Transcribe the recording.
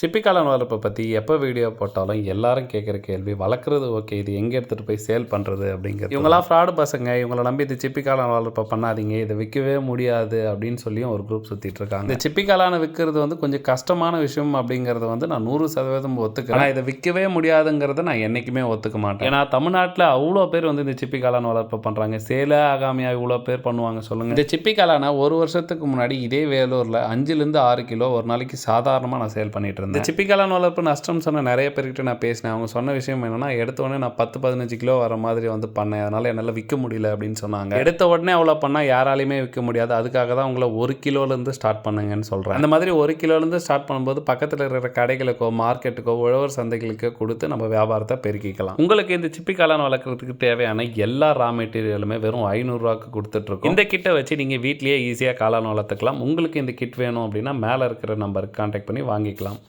சிப்பி காளான் வளர்ப்பை பற்றி எப்போ வீடியோ போட்டாலும் எல்லாரும் கேட்குற கேள்வி வளர்க்குறது ஓகே இது எங்கே எடுத்துகிட்டு போய் சேல் பண்ணுறது அப்படிங்கிறது. இவங்களாம் ஃப்ராடு பசங்க இவங்களை நம்பி இது சிப்பி காளான் வளர்ப்பை பண்ணாதீங்க இதை விற்கவே முடியாது அப்படின்னு சொல்லியும் ஒரு குரூப் சுற்றிட்டு இருக்காங்க. இந்த சிப்பி காளானை விற்கிறது வந்து கொஞ்சம் கஷ்டமான விஷயம் அப்படிங்கிறத வந்து நான் நூறு சதவீதம் ஒத்துக்கிறேன். இதை விற்கவே முடியாதுங்கிறத நான் என்றைக்குமே ஒத்துக்க மாட்டேன். ஏன்னா தமிழ்நாட்டில் அவ்வளோ பேர் வந்து இந்த சிப்பி காளான் வளர்ப்பை பண்ணுறாங்க சேலே ஆகாமையாக இவ்வளோ பேர் பண்ணுவாங்க சொல்லுங்கள் இந்த சிப்பி காளானை ஒரு வருஷத்துக்கு முன்னாடி இதே வேலூரில் அஞ்சுலேருந்து ஆறு கிலோ ஒரு நாளைக்கு சாதாரணமாக நான் சேல் பண்ணிட்டு இருந்தேன். இந்த சிப்பி காளான் வளர்ப்பு நஷ்டம் சொன்ன நிறைய பேர்கிட்ட நான் பேசினேன். அவங்க சொன்ன விஷயம் என்னன்னா எடுத்த உடனே நான் பத்து பதினஞ்சு கிலோ வர மாதிரி வந்து பண்ணேன். அதனால் என்னால் விற்க முடியல அப்படின்னு சொன்னாங்க. எடுத்த உடனே அவ்வளோ பண்ணால் யாராலையுமே விற்க முடியாது. அதுக்காக தான் உங்களை ஒரு கிலோலேருந்து ஸ்டார்ட் பண்ணுங்கன்னு சொல்கிறேன் அந்த மாதிரி ஒரு கிலோலேருந்து ஸ்டார்ட் பண்ணும்போது பக்கத்தில் இருக்கிற கடைகளுக்கோ மார்க்கெட்டுக்கோ உழவர் சந்தைகளுக்கோ கொடுத்து நம்ம வியாபாரத்தை பெருக்கிக்கலாம். உங்களுக்கு இந்த சிப்பி காளான் வளர்க்குறதுக்கு தேவையான எல்லா ரா மெட்டீரியலுமே வெறும் ஐநூறுரூவாக்கு கொடுத்துட்ருக்கோம். இந்த கிட்டை வச்சு நீங்கள் வீட்லேயே ஈஸியாக காளான் வளர்த்துக்கலாம். உங்களுக்கு இந்த கிட் வேணும் அப்படின்னா மேலே இருக்கிற நம்பருக்கு கான்டாக்ட் பண்ணி வாங்கிக்கலாம்.